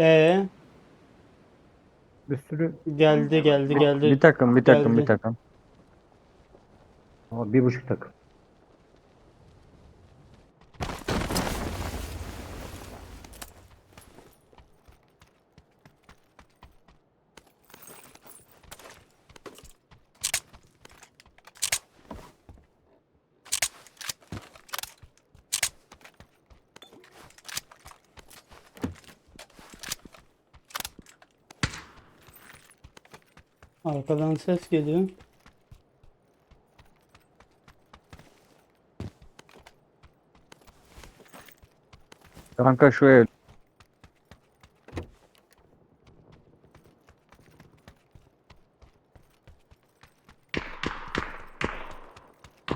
Ee, Bir sürü geldi geldi geldi. bir takım bir takım Geldi. bir takım. Ama bir buçuk takım. Arkadan ses geliyor. Kanka şu ev.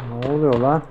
Ne oluyor lan?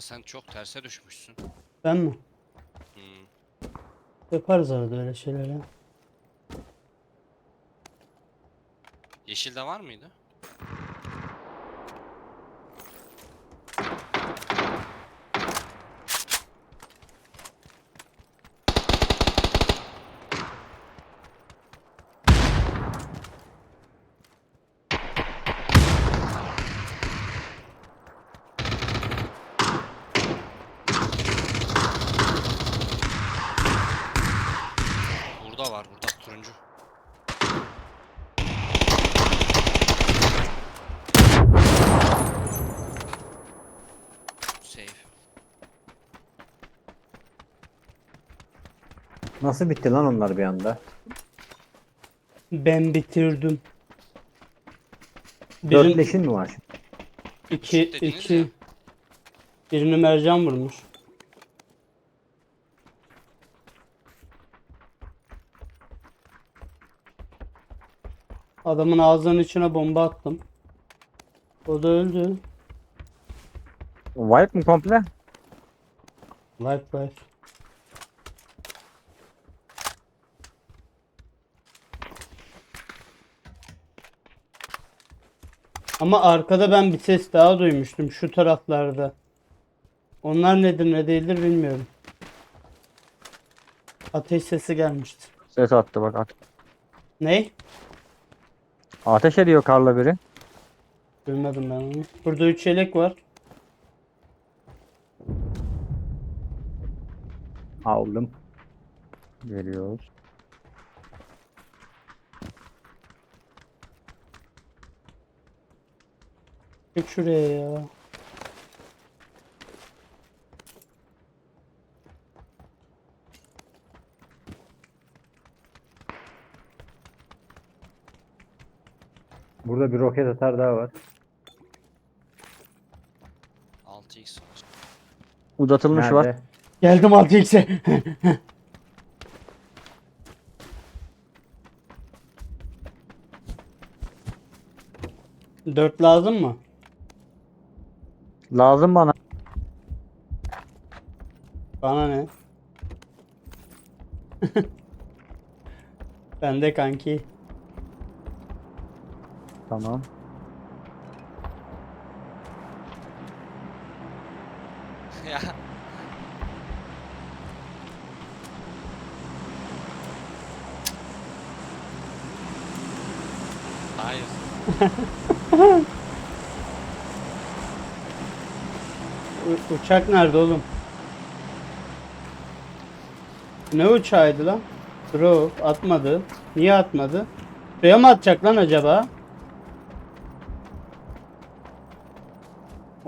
Kanka sen çok terse düşmüşsün. Ben mi? Hmm. Yaparız arada öyle şeyler ya. Yeşilde var mıydı? Burada var burada turuncu. Safe. Nasıl bitti lan onlar bir anda? Ben bitirdim. Dört leşin mi var şimdi? iki, Üç dediniz iki. ya. Birini mercan vurmuş. Adamın ağzının içine bomba attım. O da öldü. Wipe mi komple? Life life. Ama arkada ben bir ses daha duymuştum şu taraflarda. Onlar nedir ne değildir bilmiyorum. Ateş sesi gelmişti. Ses attı bak. At. Ney? Ateş ediyor karla biri. Duymadım ben onu. Burada 3 yelek var. Aldım. Geliyoruz. Çık şuraya ya. Burada bir roket atar daha var. 6x var. Uzatılmış Nerede? Geldim 6x'e. Dört lazım mı? Lazım bana. Bana ne? Bende kanki. Tamam. ya. Hayır. U- uçak nerede oğlum? Ne uçağıydı lan? Drop atmadı. Niye atmadı? Suya mı atacak lan acaba?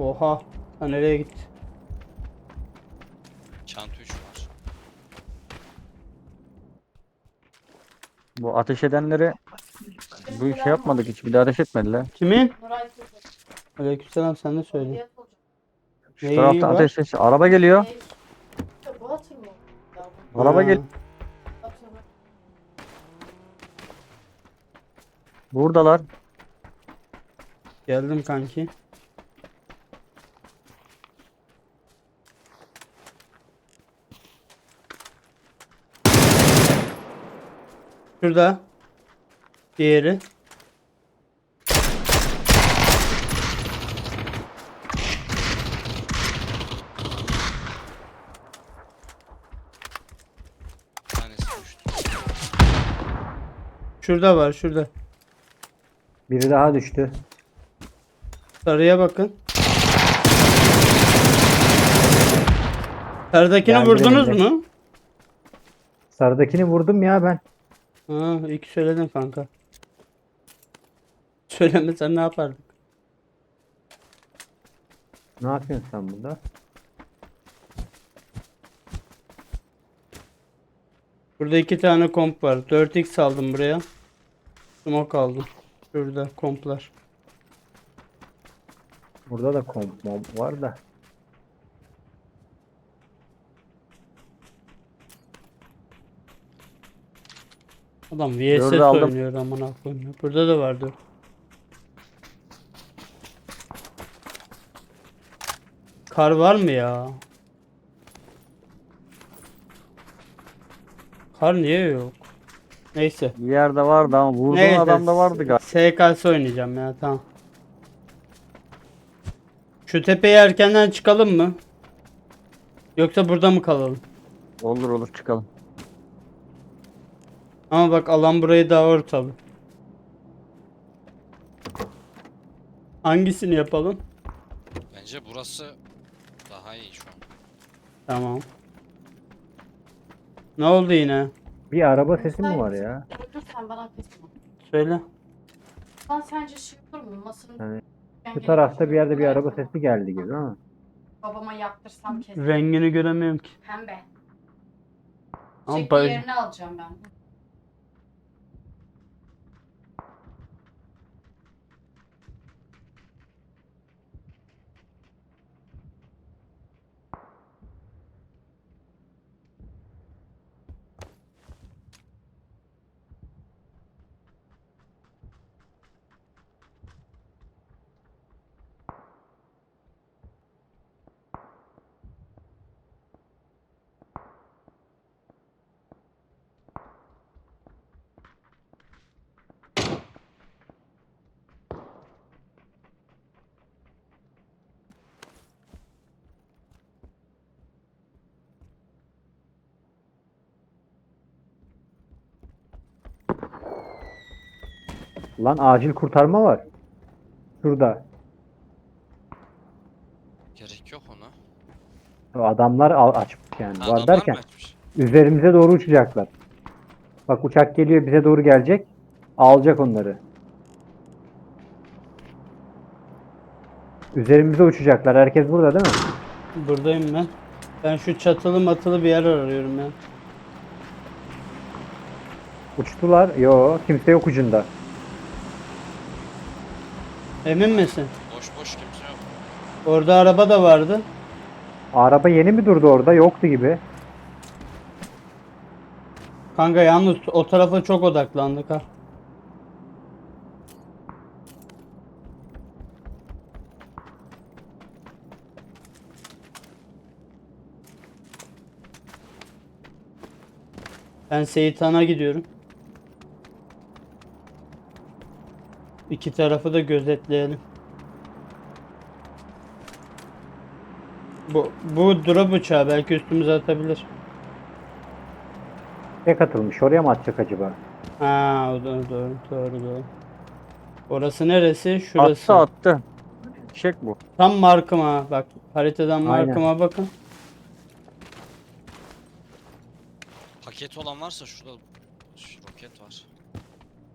Oha. Ha nereye gitti? Çanta 3 var. Bu ateş edenleri bu şey yapmadık hiç. Bir de ateş etmediler. Kimin? Aleykümselam sen de söyle. Şu Neyi taraftan var? ateş sesi. Araba geliyor. Araba gel. Buradalar. Geldim kanki. Şurada. Diğeri. Bir tanesi düştü. Şurada var şurada. Biri daha düştü. Sarıya bakın. Sarıdakini Geldi vurdunuz elimde. mu? Sarıdakini vurdum ya ben. Ha, iyi ki söyledin kanka. Söylemesen ne yapardık? Ne yapıyorsun sen burada? Burada iki tane komp var. 4x aldım buraya. Smoke aldım. Şurada komplar. Burada da komp mob var da. Adam VSS Dördü aldım. oynuyor aman koyayım. Burada da vardı. Kar var mı ya? Kar niye yok? Neyse. Bir yerde vardı ama vurduğun Neyse. adamda vardı galiba. SKS oynayacağım ya tamam. Şu tepeye erkenden çıkalım mı? Yoksa burada mı kalalım? Olur olur çıkalım. Ama bak alan burayı daha ortalı. Hangisini yapalım? Bence burası daha iyi şu an. Tamam. Ne oldu yine? Bir araba sesi mi var ya? Dur sen bana kızma. Söyle. Lan sence şey olur mu? Masanın Bu gelip tarafta bir yerde bir araba sesi geldi gibi ama. Babama yaptırsam kesin. Rengini göremiyorum ki. Pembe. Ama Çek bay- yerini alacağım ben. Lan acil kurtarma var. Şurada. Gerek yok ona. O adamlar al- açmış yani. Ha, var adamlar derken mı açmış? üzerimize doğru uçacaklar. Bak uçak geliyor bize doğru gelecek. Alacak onları. Üzerimize uçacaklar. Herkes burada değil mi? Buradayım ben. Ben şu çatılı matılı bir yer arıyorum ya. Uçtular. Yo kimse yok ucunda. Emin misin? Boş boş kimse yok. Orada araba da vardı. Araba yeni mi durdu orada? Yoktu gibi. Kanka yalnız o tarafa çok odaklandık ha. Ben Seyitan'a gidiyorum. İki tarafı da gözetleyelim. Bu bu drop uçağı belki üstümüze atabilir. Ne katılmış? Oraya mı atacak acaba? Ha, doğru doğru doğru doğru. Orası neresi? Şurası. Attı attı. Çek bu. Tam markıma bak. Haritadan Aynen. markıma bakın. Paket olan varsa şurada şu roket var.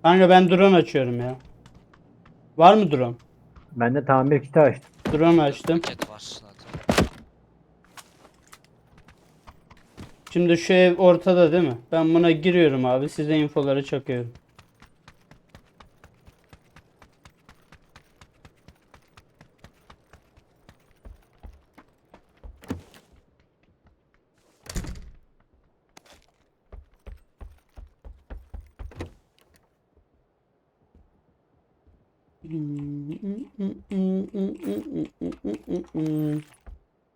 Kanka ben drone açıyorum ya. Var mı drone? Ben de tamir kiti açtım. Drone açtım. Paket var zaten. Şimdi şu ev ortada değil mi? Ben buna giriyorum abi. Size infoları çakıyorum.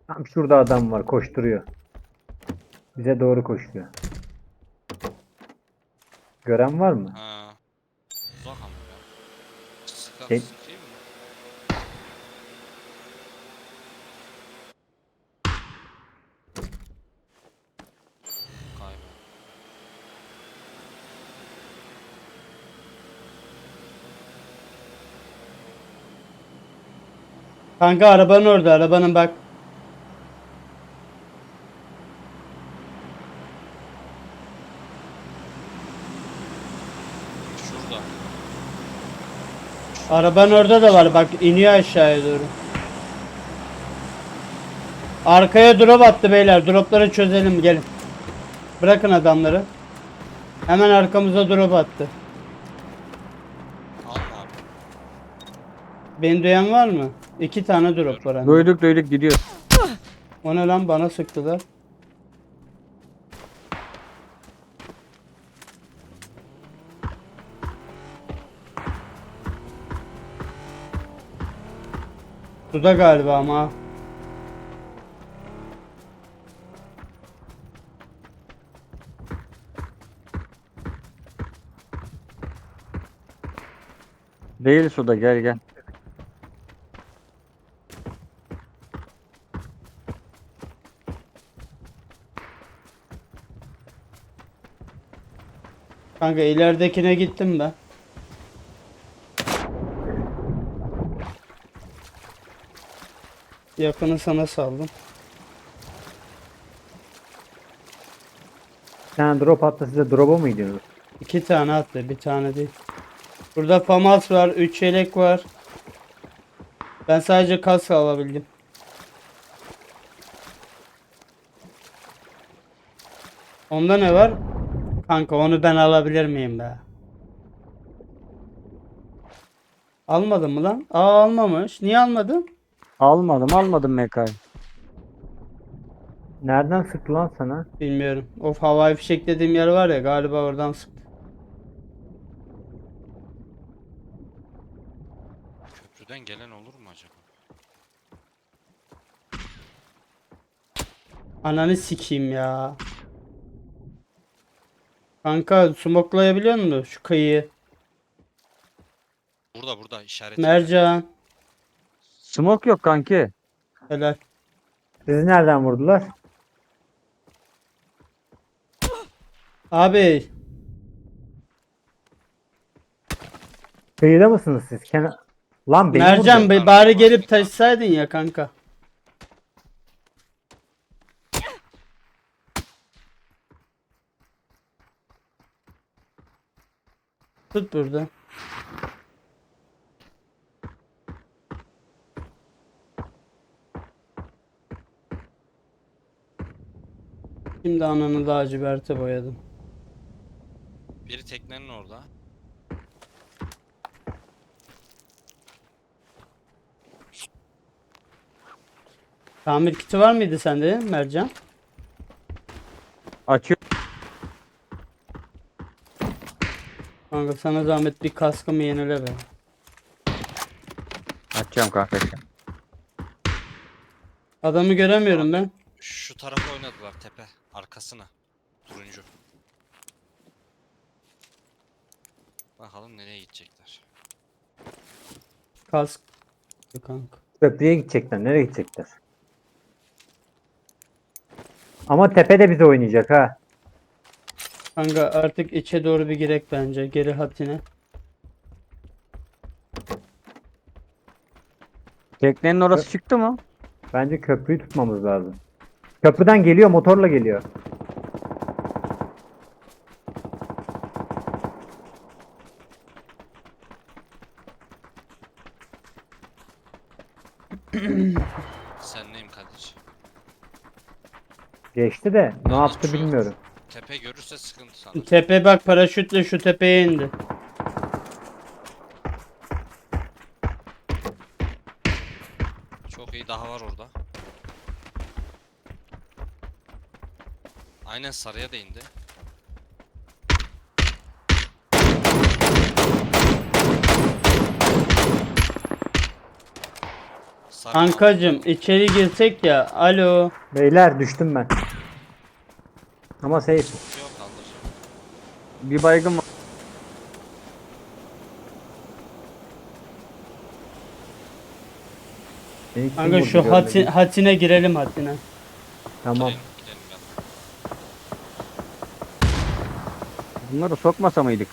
Tam şurada adam var koşturuyor. Bize doğru koşuyor. Gören var mı? Ha. Uzak ama ya. Sıkar, Şey- mı? Kaybol. Kanka arabanın orada arabanın bak. Şurada. Arabanın orada da var bak iniyor aşağıya doğru. Arkaya drop attı beyler. Dropları çözelim gelin. Bırakın adamları. Hemen arkamıza drop attı. Alma abi. Beni duyan var mı? İki tane drop var. de. Duyduk duyduk gidiyor. O ne lan bana sıktılar. Suda galiba ama. Değil suda gel gel. Kanka ileridekine gittim ben. Yakını sana saldım. Bir tane drop attı size drop'a mı gidiyorsunuz? İki tane attı, bir tane değil. Burada famas var, üç yelek var. Ben sadece kask alabildim. Onda ne var? Kanka onu ben alabilir miyim be? Almadın mı lan? Aa almamış. Niye almadın? Almadım almadım MK'yı. Nereden sıktı lan sana? Bilmiyorum. Of havai fişek dediğim yer var ya galiba oradan sıktı. Köprüden gelen olur mu acaba? Ananı sikeyim ya. Kanka smoklayabiliyor musun şu kıyıyı? Burada burada işaret. Mercan. Smoke yok kanki. Helal. Sizi nereden vurdular? Abi Kıyıda mısınız siz? Kenar... Lan beni Mercan vurdu. be bari gelip taşısaydın ya kanka. Tut burada. Şimdi ananı laciverte boyadım. Biri teknenin orada. Tamir kiti var mıydı sende Mercan? Açıyor. Kanka sana zahmet bir kaskımı yenile be. Açacağım kanka. Adamı göremiyorum ben. Şu tarafa oynadılar tepe. Arkasına. Turuncu. Bakalım nereye gidecekler. Kask. Kanka. Köprüye gidecekler. Nereye gidecekler? Ama tepede bize oynayacak ha. Kanka artık içe doğru bir girek bence. Geri hatine. Teknenin orası çıktı mı? Bence köprüyü tutmamız lazım. Köprüden geliyor motorla geliyor. Senleyim Kadir. Geçti de ne Yalnız yaptı şu- bilmiyorum. Tepe görürse sıkıntı sanırım. Tepe bak paraşütle şu tepeye indi. Çok iyi daha var orada. Aynen sarıya da indi. Kankacım içeri girsek ya. Alo. Beyler düştüm ben. Ama safe. Yok kaldıracağım. Bir baygın var. Beni kim Kanka vurdu şu görmedim. hati, hatine girelim hatine. Tamam. Gidelim, gidelim gel. Bunları sokmasa mıydık?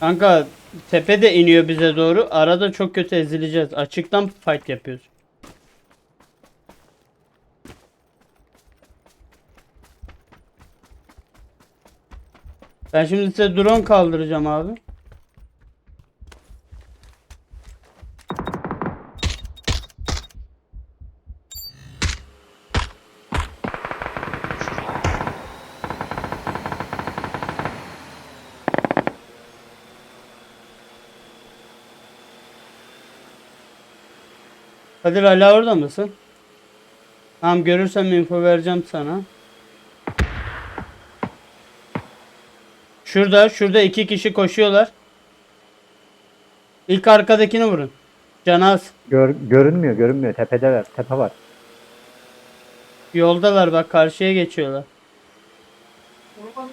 Kanka tepe de iniyor bize doğru. Arada çok kötü ezileceğiz. Açıktan fight yapıyoruz. Ben şimdi size drone kaldıracağım abi. Kadir hala orada mısın? Tamam görürsem info vereceğim sana. Şurada, şurada iki kişi koşuyorlar. İlk arkadakini vurun. Canaz. Gör, görünmüyor görünmüyor. Tepedeler. Tepe var. Yoldalar bak karşıya geçiyorlar.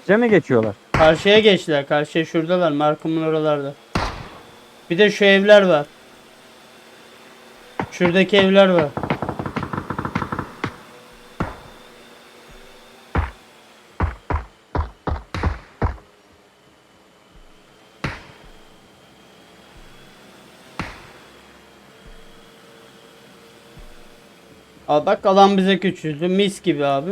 Bize mi geçiyorlar? Karşıya geçtiler. Karşıya şuradalar. Markımın oralarda. Bir de şu evler var. Şuradaki evler var. Al bak alan bize küçüldü. Mis gibi abi.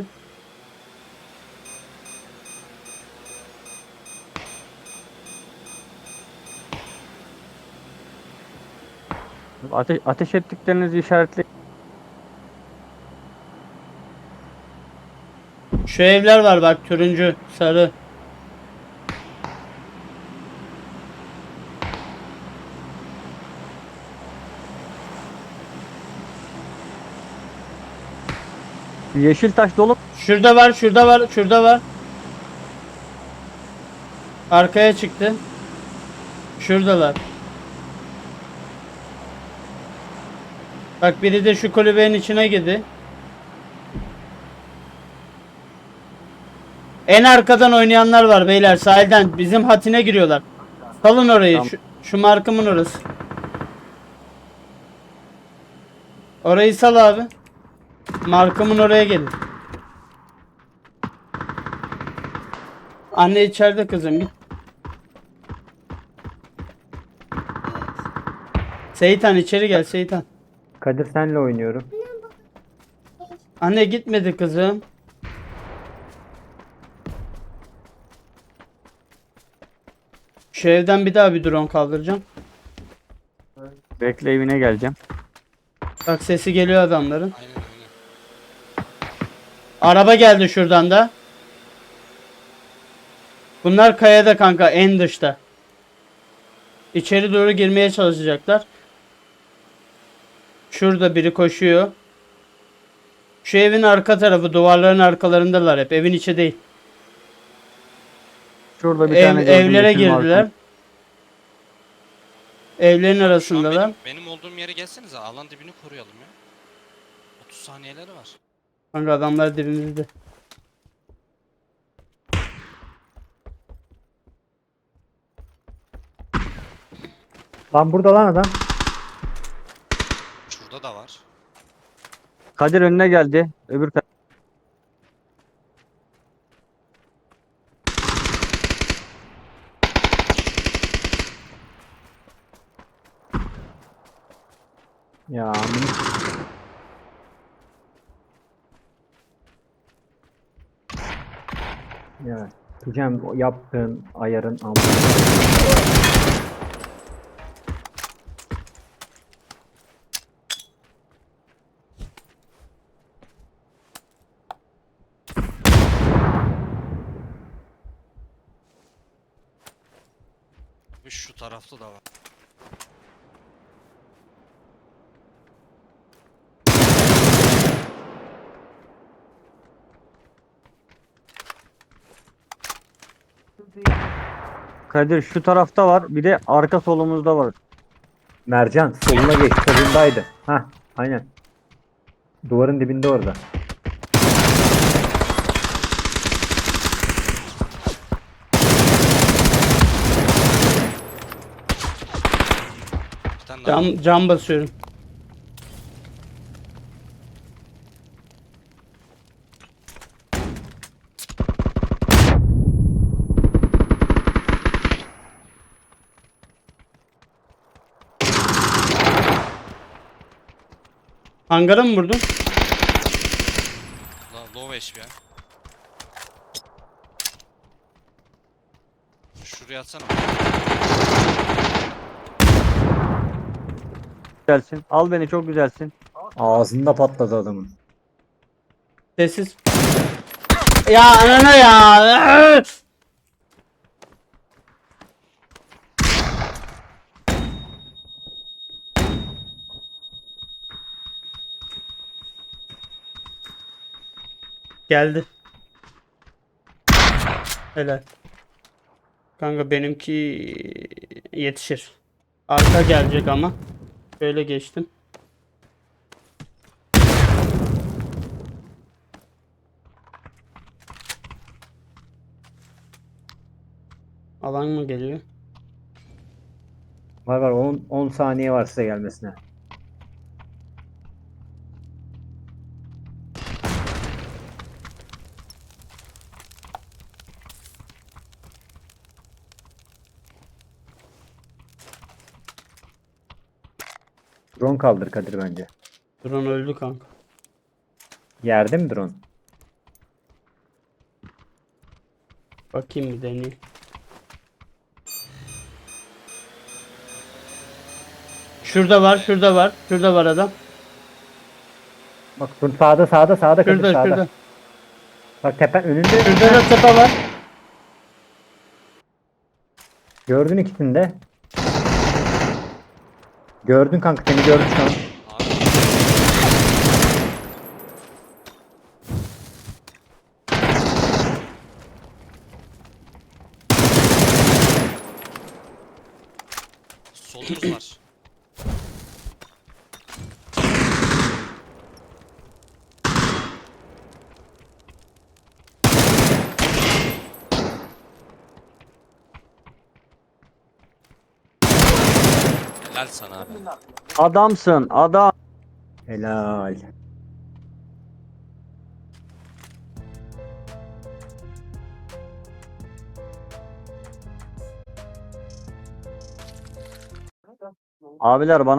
Ateş, ateş ettiklerinizi işaretle. Şu evler var bak turuncu, sarı. Yeşil taş dolu. Şurada var, şurada var, şurada var. Arkaya çıktı. Şuradalar. Bak biri de şu kulübenin içine girdi. En arkadan oynayanlar var beyler sahilden bizim hatine giriyorlar. Salın orayı Tamam. şu, şu markımın orası. Orayı sal abi. Markımın oraya gelin. Anne içeride kızım git. Seyitan içeri gel Seyitan. Kadir senle oynuyorum. Anne gitmedi kızım. Şu evden bir daha bir drone kaldıracağım. Bekle evine geleceğim. Bak sesi geliyor adamların. Aynen. Araba geldi şuradan da. Bunlar kayada kanka en dışta. İçeri doğru girmeye çalışacaklar. Şurada biri koşuyor. Şu evin arka tarafı duvarların arkalarındalar hep. Evin içi değil. Şurada bir Ev, tane gördüm, evlere yeşil girdiler. Evlerin Şu an arasındalar. benim, benim olduğum yere gelsenize alan dibini koruyalım ya. 30 saniyeleri var. Kanka adamlar dibimizde. Lan burada lan adam. Şurada da var. Kadir önüne geldi. Öbür taraf. Ya amına- Hocam o yaptığın ayarın amına. Şu tarafta da var. Kadir şu tarafta var. Bir de arka solumuzda var. Mercan soluna geç solundaydı. Hah aynen. Duvarın dibinde orada. Bir tane daha. Cam, cam basıyorum. Hangara mı vurdun? La- Low HP ya. Şuraya atsana. Güzelsin. Al beni çok güzelsin. Ağzında patladı adamın. Sessiz. Ya anana ya. Geldi. Helal. Kanka benimki yetişir. Arka gelecek ama. Şöyle geçtim. Alan mı geliyor? Var var 10 10 saniye var size gelmesine. Drone kaldır Kadir bence. Drone öldü kanka. Yerde mi drone? Bakayım bir deneyeyim. Şurada var, şurada var, şurada var adam. Bak dur sağda sağda sağda Kadir Şurada, sağda. şurada. Bak tepe önünde. Şurada da tepe var. Gördün ikisini de. Gördün kanka seni gördüm şu an. Solumuz var. Helal sana abi. Adamsın adam. Helal. Abiler bana